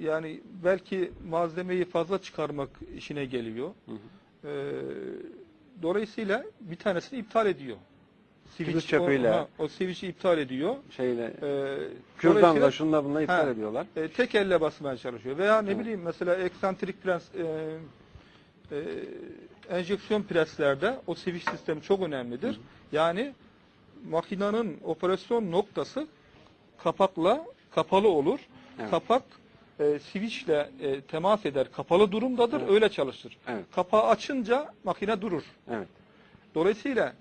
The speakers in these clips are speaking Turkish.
yani belki malzemeyi fazla çıkarmak işine geliyor. Hı hı. Ee, dolayısıyla bir tanesini iptal ediyor. Kibrit çöpüyle. O, ha, o switch'i iptal ediyor. Şeyle Ee, kürdanla şunla bunla iptal Ha. ediyorlar. e, tek elle basmaya çalışıyor. Veya ne Evet. bileyim mesela eksantrik prens e, e, enjeksiyon preslerde o switch sistemi çok önemlidir. Yani makinenin operasyon noktası kapakla kapalı olur. Evet. Kapak e, switchle e, temas eder. Kapalı durumdadır. Evet. Öyle çalışır. Evet. Kapağı açınca makine durur. Evet. Dolayısıyla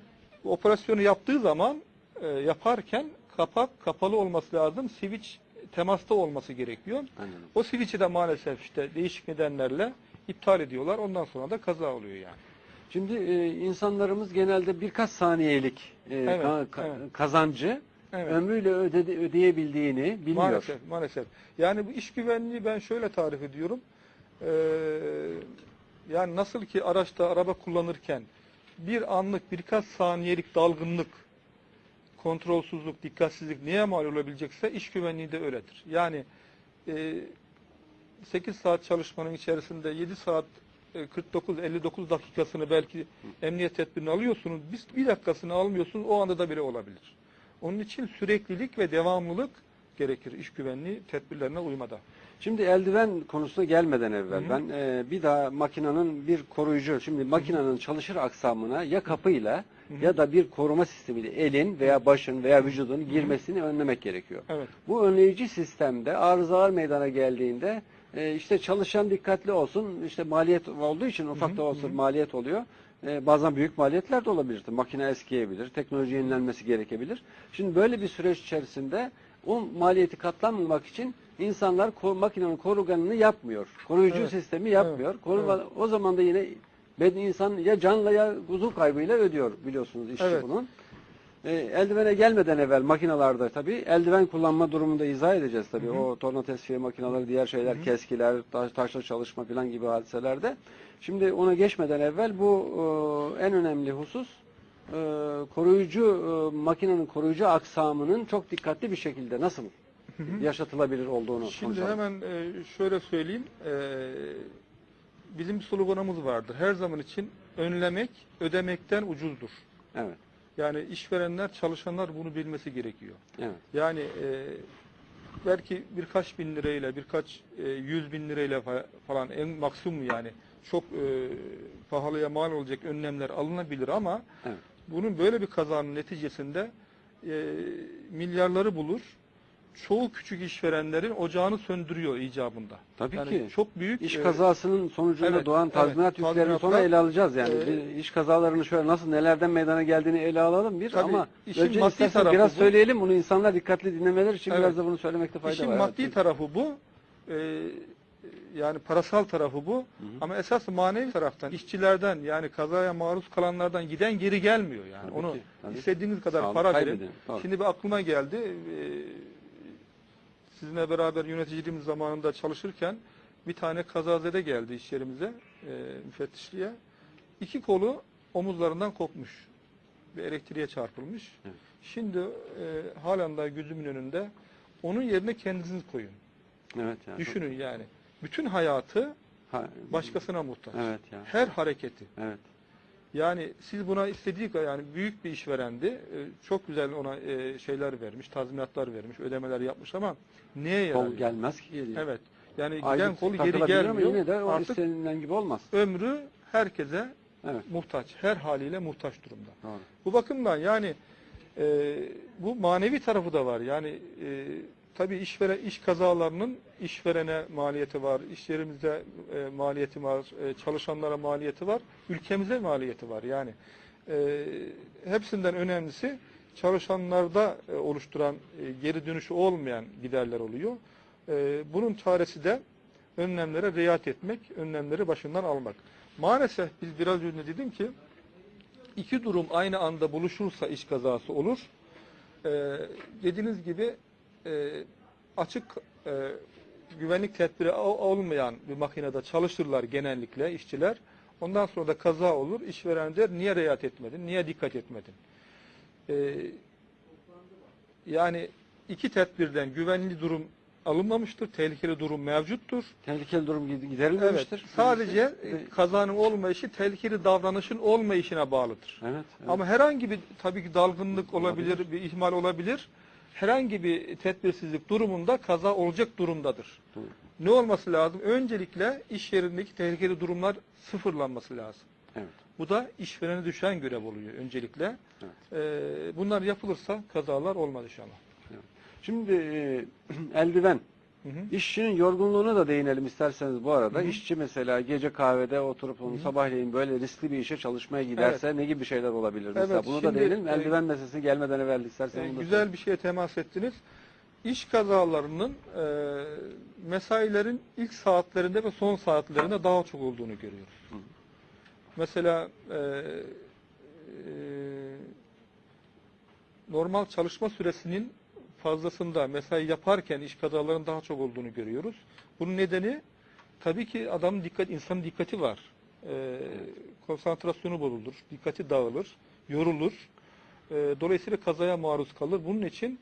bu operasyonu yaptığı zaman e, yaparken kapak kapalı olması lazım. Switch temasta olması gerekiyor. Anladım. O switch'i de maalesef işte değişik nedenlerle iptal ediyorlar. Ondan sonra da kaza oluyor yani. Şimdi e, insanlarımız genelde birkaç saniyelik e, Evet, ka- ka- evet. kazancı Evet. ömrüyle ödedi- ödeyebildiğini biliyor. Maalesef, maalesef. Yani bu iş güvenliği ben şöyle tarif ediyorum. Ee, yani nasıl ki araçta araba kullanırken bir anlık birkaç saniyelik dalgınlık, kontrolsüzlük, dikkatsizlik neye mal olabilecekse iş güvenliği de öyledir. Yani e, 8 saat çalışmanın içerisinde 7 saat 49-59 dakikasını belki emniyet tedbirini alıyorsunuz. Bir, bir dakikasını almıyorsunuz o anda da bile olabilir. Onun için süreklilik ve devamlılık gerekir iş güvenliği tedbirlerine uymada. Şimdi eldiven konusuna gelmeden evvel Hı hı. ben e, bir daha makinenin bir koruyucu, şimdi makinenin çalışır aksamına ya kapıyla hı. ya da bir koruma sistemiyle elin veya başın veya vücudun girmesini önlemek gerekiyor. Evet. Bu önleyici sistemde arızalar meydana geldiğinde e, işte çalışan dikkatli olsun, işte maliyet olduğu için ufak da olsa maliyet oluyor. E, bazen büyük maliyetler de olabilir. Makine eskiyebilir, teknoloji yenilenmesi gerekebilir. Şimdi böyle bir süreç içerisinde o maliyeti katlanmamak için insanlar ko- makinenin koruganını yapmıyor. Koruyucu Evet. sistemi yapmıyor. Evet. Koruma, O zaman da yine beden insan ya canla ya uzuv kaybıyla ödüyor biliyorsunuz işçi Evet. bunun. E, eldivene gelmeden evvel makinalarda tabii eldiven kullanma durumunda izah edeceğiz tabii. Hı hı. O torna tesviye makineleri, diğer şeyler, Hı hı. keskiler, taş, taşla çalışma falan gibi hadiselerde. Şimdi ona geçmeden evvel bu e, en önemli husus e, koruyucu e, makinenin koruyucu aksamının çok dikkatli bir şekilde nasıl Hı hı. yaşatılabilir olduğunu Şimdi konuşalım. hemen e, şöyle söyleyeyim. E, bizim sloganımız vardır. Her zaman için önlemek ödemekten ucuzdur. Evet. Yani işverenler, çalışanlar bunu bilmesi gerekiyor. Evet. Yani e, belki birkaç bin lirayla, birkaç e, yüz bin lirayla fa- falan en maksimum yani çok e, pahalıya mal olacak önlemler alınabilir ama Evet. bunun böyle bir kazanın neticesinde e, milyarları bulur. Çoğu küçük işverenlerin ocağını söndürüyor icabında. Tabii yani ki. Çok büyük İş e, kazasının sonucunda evet, doğan evet. tazminat yüklerini sonra ele alacağız yani. e, iş kazalarını şöyle nasıl nelerden meydana geldiğini ele alalım bir Tabii, ama işin önce maddi tarafı biraz bu. söyleyelim bunu insanlar dikkatli dinlemeler için Evet. biraz da bunu söylemekte fayda İşin var. maddi Evet. tarafı bu. Ee, yani parasal tarafı bu. Ama esas manevi taraftan, işçilerden yani kazaya maruz kalanlardan giden geri gelmiyor yani. Tabii Onu ki, tabii. istediğiniz kadar Sağlık para verin. kaybedin, doğru. Şimdi bir aklıma geldi. Ee, sizinle beraber yöneticiliğimiz zamanında çalışırken bir tane kazazede geldi iş yerimize, e, müfettişliğe. İki kolu omuzlarından kopmuş. Bir elektriğe çarpılmış. Evet. Şimdi e, halen daha gözümün önünde onun yerine kendiniz koyun. Evet yani. Düşünün yani. Bütün hayatı Ha, başkasına muhtaç. Evet ya. Her hareketi. Evet. Yani siz buna istediği kadar yani büyük bir işverendi. e, Çok güzel ona e, şeyler vermiş, tazminatlar vermiş, ödemeler yapmış ama neye yarar? Kol gelmez ki geliyor. Evet. Yani giden Aygıt kol geri gelmiyor. Yine de o Artık istenilen gibi olmaz. ömrü herkese Evet. muhtaç. Her haliyle muhtaç durumda. Doğru. Bu bakımdan yani e, bu manevi tarafı da var. Yani e, tabii işveren iş kazalarının işverene maliyeti var, iş yerimizde e, maliyeti var, e, çalışanlara maliyeti var, ülkemize maliyeti var. Yani e, hepsinden önemlisi çalışanlarda e, oluşturan e, geri dönüşü olmayan giderler oluyor. E, bunun çaresi de önlemlere riayet etmek, önlemleri başından almak. Maalesef biz biraz önce dedim ki iki durum aynı anda buluşursa iş kazası olur. Ee, dediğiniz gibi e, açık e, güvenlik tedbiri olmayan bir makinede çalışırlar genellikle işçiler. Ondan sonra da kaza olur. İşveren der niye riayet etmedin, niye dikkat etmedin? Ee, yani iki tedbirden güvenli durum alınmamıştır. Tehlikeli durum mevcuttur. Tehlikeli durum gid- Evet. giderilmemiştir. Sadece e, kazanın olmayışı tehlikeli davranışın olmayışına bağlıdır. Evet. evet. Ama herhangi bir tabii ki dalgınlık olabilir, bir ihmal olabilir. Herhangi bir tedbirsizlik durumunda kaza olacak durumdadır. Doğru. Ne olması lazım? Öncelikle iş yerindeki tehlikeli durumlar sıfırlanması lazım. Evet. Bu da işverene düşen görev oluyor öncelikle. Evet. Ee, bunlar yapılırsa kazalar olmaz inşallah. Şimdi e, eldiven. Hı hı. İşçinin yorgunluğuna da değinelim isterseniz bu arada. Hı hı. İşçi mesela gece kahvede oturup onu sabahleyin böyle riskli bir işe çalışmaya giderse ne gibi şeyler olabilir? Mesela Evet, bunu da değinelim. e, Eldiven meselesi gelmeden evvel istersen onu da güzel bir şeye temas ettiniz. İş kazalarının e, mesailerin ilk saatlerinde ve son saatlerinde daha çok olduğunu görüyoruz. Hı. Mesela e, e, normal çalışma süresinin fazlasında mesai yaparken iş kazalarının daha çok olduğunu görüyoruz. Bunun nedeni tabii ki adamın dikkat, insanın dikkati var. E, konsantrasyonu bozulur, dikkati dağılır, yorulur. E, dolayısıyla kazaya maruz kalır. Bunun için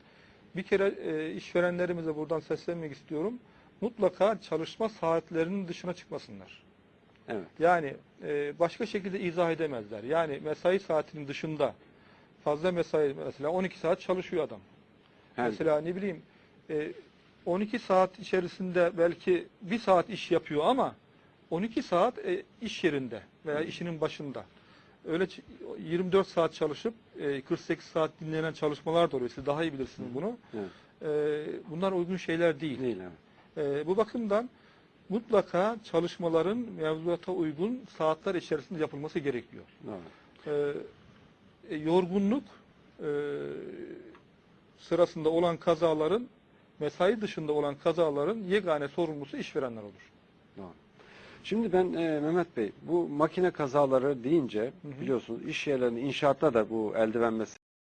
bir kere e, işverenlerimize buradan seslenmek istiyorum. Mutlaka çalışma saatlerinin dışına çıkmasınlar. Evet. Yani e, başka şekilde izah edemezler. Yani mesai saatinin dışında fazla mesai mesela 12 saat çalışıyor adam. Yani, Mesela ne bileyim e, 12 saat içerisinde belki bir saat iş yapıyor ama 12 saat e, iş yerinde veya işinin başında. Öyle ç- 24 saat çalışıp e, 48 saat dinlenen çalışmalar da oluyor. Siz daha iyi bilirsiniz bunu. evet. E, bunlar uygun şeyler değil. Değil evet. E, bu bakımdan mutlaka çalışmaların mevzuata uygun saatler içerisinde yapılması gerekiyor. Doğru. E, e, yorgunluk e, sırasında olan kazaların mesai dışında olan kazaların yegane sorumlusu işverenler olur. Doğru. Şimdi ben e, Mehmet Bey bu makine kazaları deyince hı. biliyorsunuz iş yerlerinde inşaatta da bu eldiven meselesi